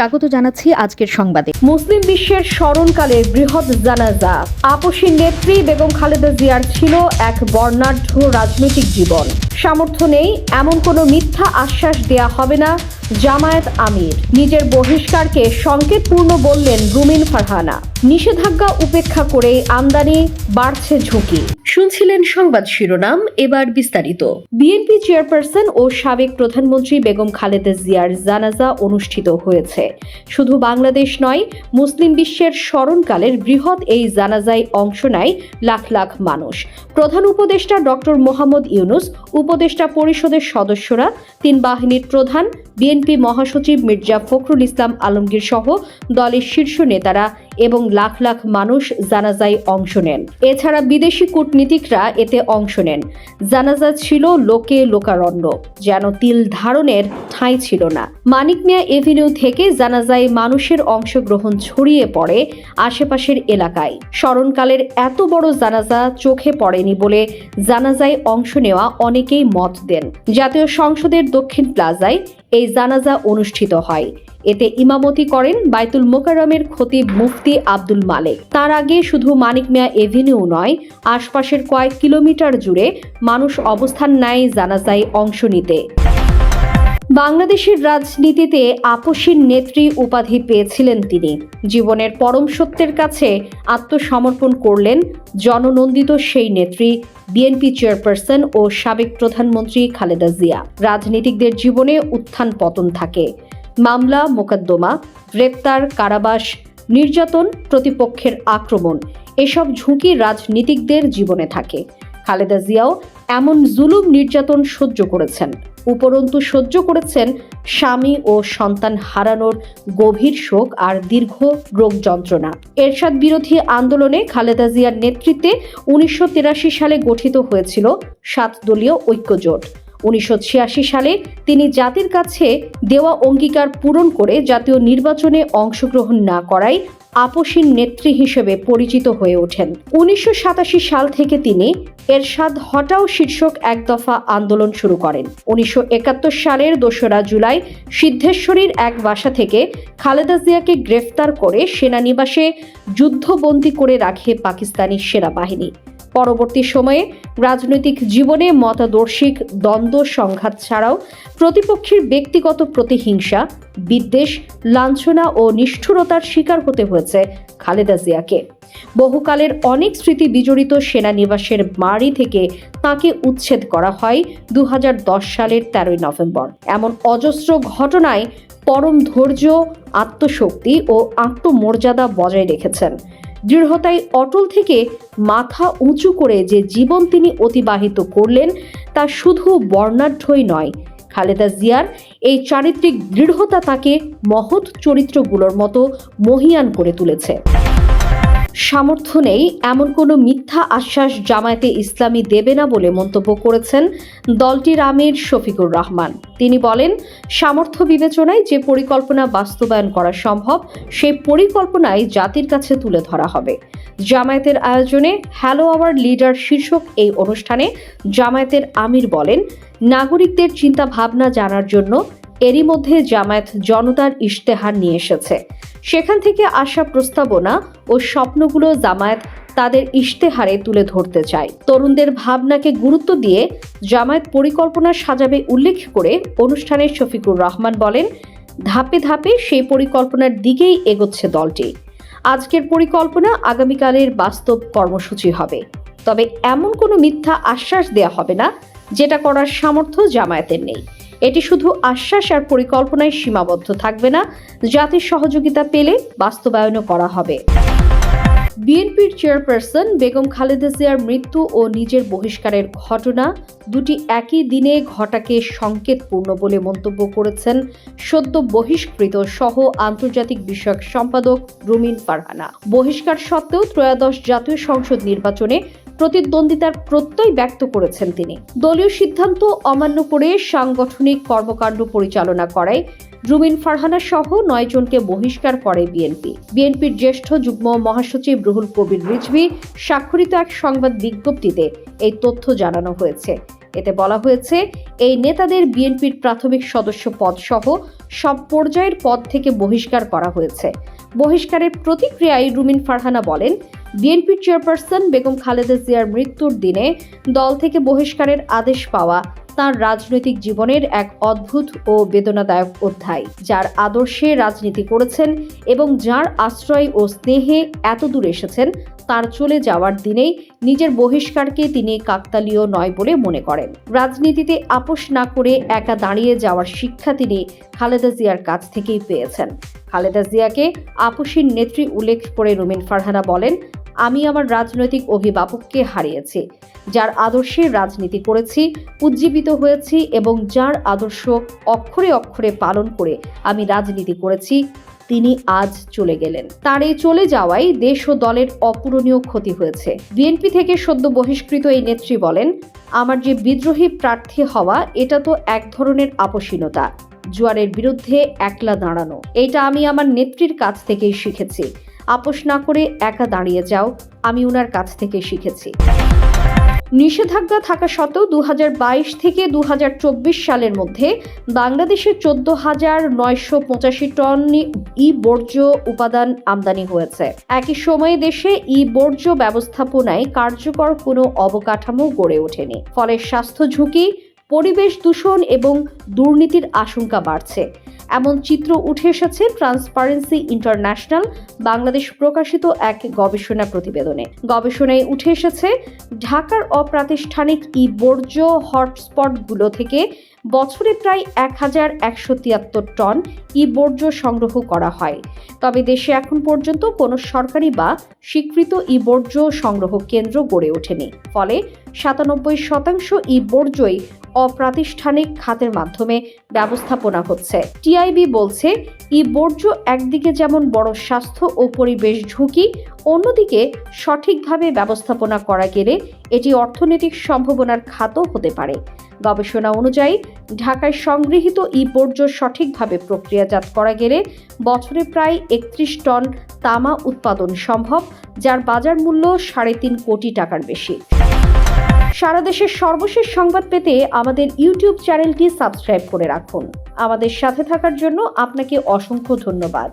স্বাগত জানাচ্ছি আজকের সংবাদে। মুসলিম বিশ্বের স্মরণকালে বৃহৎ জানাজা। আপসীর নেত্রী বেগম খালেদা জিয়ার ছিল এক বর্ণাঢ্য রাজনৈতিক জীবন। সামর্থ্য নেই, এমন কোনো মিথ্যা আশ্বাস দেয়া হবে না জামায়াত আমির। নিজের বহিষ্কারকে সংকেতপূর্ণ বললেন রুমিন ফারহানা। নিষেধাজ্ঞা উপেক্ষা করে আমদানি বাড়ছে ঝুঁকি। শুনছিলেন সংবাদ শিরোনাম, এবার বিস্তারিত। বিএনপি চেয়ারপারসন ও সাবেক প্রধানমন্ত্রী বেগম খালেদা জিয়ার জানাজা অনুষ্ঠিত হয়েছে। শুধু বাংলাদেশ নয়, মুসলিম বিশ্বের স্মরণকালের বৃহৎ এই জানাজায় অংশ নেয় লাখ লাখ মানুষ। প্রধান উপদেষ্টা ডক্টর মোহাম্মদ ইউনুস, উপদেষ্টা পরিষদের সদস্যরা, তিন বাহিনীর প্রধান বিএনপি মহাসচিব মির্জা ফখরুল ইসলাম আলমগীর সহ দলের শীর্ষ নেতারা এবং লাখ লাখ মানুষ জানাজায় অংশ নেন। এছাড়া বিদেশি কূটনীতিকরা এতে অংশ নেন। জানাজা ছিল লোকে লোকারণ্য, যেন তিল ধারণের ঠাঁই ছিল না। মানিক মিয়া এভিনিউ থেকে জানাজায় মানুষের অংশগ্রহণ ছড়িয়ে পড়ে আশেপাশের এলাকায়। স্মরণকালের এত বড় জানাজা চোখে পড়েনি বলে জানাজায় অংশ নেওয়া অনেকেই মত দেন। জাতীয় সংসদের দক্ষিণ প্লাজায় এই জানাজা অনুষ্ঠিত হয়। এতে ইমামতি করেন বাইতুল মোকারমের খতিব মুফতি আব্দুল মালেক। তার আগে শুধু মানিক মিয়া এভিনিউ নয়, আশপাশের কয়েক কিলোমিটার জুড়ে মানুষ অবস্থান নেয় জানাজায় অংশ নিতে। বাংলাদেশের রাজনীতিতে আপসীর নেত্রী উপাধি পেয়েছিলেন তিনি। জীবনের পরম সত্যের কাছে আত্মসমর্পণ করলেন জননন্দিত সেই নেত্রী, বিএনপি চেয়ারপারসন ও সাবেক প্রধানমন্ত্রী খালেদা জিয়া। রাজনীতিকদের জীবনে উত্থান পতন থাকে। মামলা, মোকদ্দমা, গ্রেপ্তার, কারাবাস, নির্যাতন, প্রতিপক্ষের আক্রমণ, এসব ঝুঁকি রাজনীতিকদের জীবনে থাকে। খালেদা জিয়াও এমন জুলুম নির্যাতন সহ্য করেছেন। উপরন্তু সহ্য করেছেন স্বামী ও সন্তান হারানোর গভীর শোক আর দীর্ঘ রোগ যন্ত্রণা। এরশাদ বিরোধী আন্দোলনে খালেদা জিয়ার নেতৃত্বে উনিশশো তিরাশি সালে গঠিত হয়েছিল সাত দলীয় ঐক্যজোট। উনিশশো ছিয়াশি সালে তিনি জাতির কাছে দেওয়া অঙ্গীকার পূরণ করে জাতীয় নির্বাচনে অংশগ্রহণ না করায় আপসীন নেত্রী হিসেবে পরিচিত হয়ে ওঠেন। উনিশশো সাতাশি সাল থেকে তিনি এরশাদ হটাও শীর্ষক এক দফা আন্দোলন শুরু করেন। উনিশশো একাত্তর সালের দোসরা জুলাই সিদ্ধেশ্বরীর এক বাসা থেকে খালেদা জিয়াকে গ্রেফতার করে সেনানিবাসে যুদ্ধবন্দী করে রাখে পাকিস্তানি সেনাবাহিনী। পরবর্তী সময়ে রাজনৈতিক জীবনে মতাদর্শিক দ্বন্দ্ব, সংঘাত ছাড়াও প্রতিপক্ষের ব্যক্তিগত প্রতিহিংসা, বিদ্বেষ, লাঞ্ছনা ও নিষ্ঠুরতার শিকার হতে হয়েছে খালেদা জিয়াকে। বহুকালের অনেক স্মৃতি বিজড়িত সেনানিবাসের বাড়ি থেকে তাকে উচ্ছেদ করা হয় দু হাজার দশ সালের তেরোই নভেম্বর। এমন অজস্র ঘটনায় পরম ধৈর্য, আত্মশক্তি ও আত্মমর্যাদা বজায় রেখেছেন। দৃঢ়তায় অটল থেকে মাথা উঁচু করে যে জীবন তিনি অতিবাহিত করলেন, তা শুধু বর্ণাঢ্যই নয়। খালেদা জিয়ার এই চারিত্রিক দৃঢ়তা তাকে মহৎ চরিত্রগুলোর মতো মহিয়ান করে তুলেছে। সামর্থ্য নেই, এমন কোনো মিথ্যা আশ্বাস জামায়াতে ইসলামী দেবে না বলে মন্তব্য করেছেন দলটির আমির শফিকুর রহমান। তিনি বলেন, সামর্থ্য বিবেচনায় যে পরিকল্পনা বাস্তবায়ন করা সম্ভব, সেই পরিকল্পনাই জাতির কাছে তুলে ধরা হবে। জামায়াতের আয়োজনে হ্যালো আওয়ার লিডার শীর্ষক এই অনুষ্ঠানে জামায়াতের আমির বলেন, নাগরিকদের চিন্তা ভাবনা জানার জন্য এরই মধ্যে জামায়াত জনতার ইশতেহার নিয়ে এসেছে। সেখান থেকে আসা প্রস্তাবনা ও স্বপ্নগুলো জামায়াত তাদের ইশতেহারে তুলে ধরতে চায়। তরুণদের ভাবনাকে গুরুত্ব দিয়ে জামায়াত পরিকল্পনা সাজাবে উল্লেখ করে অনুষ্ঠানে শফিকুর রহমান বলেন, ধাপে ধাপে সেই পরিকল্পনার দিকেই এগোচ্ছে দলটি। আজকের পরিকল্পনা আগামীকালের বাস্তব কর্মসূচি হবে। তবে এমন কোনো মিথ্যা আশ্বাস দেয়া হবে না, যেটা করার সামর্থ্য জামায়াতের নেই। এটি শুধু আশ্বাস আর পরিকল্পনায় সীমাবদ্ধ থাকবে না, জাতির সহযোগিতা পেলে বাস্তবায়নও করা হবে। বিএনপির চেয়ারপারসন বেগম খালেদা জিয়ার মৃত্যু ও নিজের বহিষ্কারের ঘটনা দুটি একই দিনে ঘটাকে সংকেতপূর্ণ বলে মন্তব্য করেছেন সদ্য বহিষ্কৃত সহ আন্তর্জাতিক বিষয়ক সম্পাদক রুমিন ফারহানা। বহিষ্কার সত্ত্বেও ত্রয়োদশ জাতীয় সংসদ নির্বাচনে প্রতিদ্বন্দ্বিতার প্রত্যয় ব্যক্ত করেছেন তিনি। দলীয় সিদ্ধান্ত অমান্য করে সাংগঠনিক কর্মকাণ্ড পরিচালনা করায় রুমিন ফারহানা সহ নয় জনকে বহিষ্কার করে বিএনপি। বিএনপির জ্যেষ্ঠ যুগ্ম মহাসচিব রুহুল কবির রিজভি স্বাক্ষরিত এক সংবাদ বিজ্ঞপ্তিতে এই তথ্য জানানো হয়েছে। এতে বলা হয়েছে, এই নেতাদের বিএনপির প্রাথমিক সদস্য পদ সহ সব পর্যায়ের পদ থেকে বহিষ্কার করা হয়েছে। বহিষ্কারের প্রতিক্রিয়ায় রুমিন ফারহানা বলেন বিএনপির চেয়ারপারসন বেগম খালেদা জিয়ার মৃত্যুর দিনে দল থেকে বহিষ্কারের আদেশ পাওয়া তার রাজনৈতিক জীবনের এক অদ্ভুত ও বেদনাদায়ক অধ্যায়, যার আদর্শে রাজনীতি করেছেন এবং যার আশ্রয় ও স্নেহে এত দূর এসেছেন তার চলে যাওয়ার দিনেই নিজের বহিষ্কারকে তিনি কাকতালীয় নয় বলে মনে করেন। রাজনীতিতে আপোষ না করে একা দাঁড়িয়ে যাওয়ার শিক্ষা তিনি খালেদা জিয়ার কাছ থেকেই পেয়েছেন। খালেদা জিয়াকে আপোষীর নেত্রী উল্লেখ করে রুমিন ফারহানা বলেন, আমি আমার রাজনৈতিক অভিভাবককে হারিয়েছি, যার আদর্শে রাজনীতি করেছি, উজ্জীবিত হয়েছি এবং যার আদর্শ অক্ষরে অক্ষরে পালন করে আমি রাজনীতি করেছি তিনি আজ চলে গেলেন। তার এই চলে যাওয়ায় দেশ ও দলের অপূরণীয় ক্ষতি হয়েছে। বিএনপি থেকে সদ্য বহিষ্কৃত এই নেত্রী বলেন, আমার যে বিদ্রোহী প্রার্থী হওয়া, এটা তো এক ধরনের আপসীনতা। জুয়ারের বিরুদ্ধে একলা দাঁড়ানো, এটা আমি আমার নেত্রীর কাছ থেকেই শিখেছি। আপোষ না করে একা দাঁড়িয়ে যাও, আমি ওনার কাছ থেকে শিখেছি। নিষেধাজ্ঞা থাকা সত্ত্বেও দু হাজার বাইশ থেকে দু হাজার চব্বিশ সালের মধ্যে বাংলাদেশে চোদ্দ হাজার নয়শো পঁচাশি টন ই বর্জ্য উপাদান আমদানি হয়েছে। একই সময়ে দেশে ই বর্জ্য ব্যবস্থাপনায় কার্যকর কোনো অবকাঠামো গড়ে ওঠেনি। ফলে স্বাস্থ্য ঝুঁকি, পরিবেশ দূষণ এবং দুর্নীতির আশঙ্কা বাড়ছে। এমন চিত্র উঠে এসেছে ট্রান্সপারেন্সি ইন্টারন্যাশনাল বাংলাদেশ প্রকাশিত এক গবেষণা প্রতিবেদনে। গবেষণায় উঠে এসেছে ঢাকার অপ্রাতিষ্ঠানিক ই বর্জ্য হটস্পটগুলো থেকে বছরে প্রায় এক হাজার একশো তিয়াত্তর টন ই বর্জ্য সংগ্রহ করা হয়। তবে দেশে এখন পর্যন্ত কোনো সরকারি বা স্বীকৃত ই বর্জ্য সংগ্রহ কেন্দ্র গড়ে ওঠেনি। ফলে সাতানব্বই শতাংশ ই বর্জ্যই অপ্রাতিষ্ঠানিক খাতের মাধ্যমে ব্যবস্থাপনা হচ্ছে। টিআইবি বলছে, ই বর্জ্য একদিকে যেমন বড় স্বাস্থ্য ও পরিবেশ ঝুঁকি, অন্যদিকে সঠিকভাবে ব্যবস্থাপনা করা গেলে এটি অর্থনৈতিক সম্ভাবনার খাতও হতে পারে। গবেষণা অনুযায়ী, ঢাকায় সংগৃহীত ই বর্জ্য সঠিকভাবে প্রক্রিয়াজাত করা গেলে বছরে প্রায় একত্রিশ টন তামা উৎপাদন সম্ভব, যার বাজার মূল্য সাড়ে তিন কোটি টাকার বেশি। সারা দেশের সর্বশেষ সংবাদ পেতে আমাদের ইউটিউব চ্যানেলটি সাবস্ক্রাইব করে রাখুন। আমাদের সাথে থাকার জন্য আপনাকে অসংখ্য ধন্যবাদ।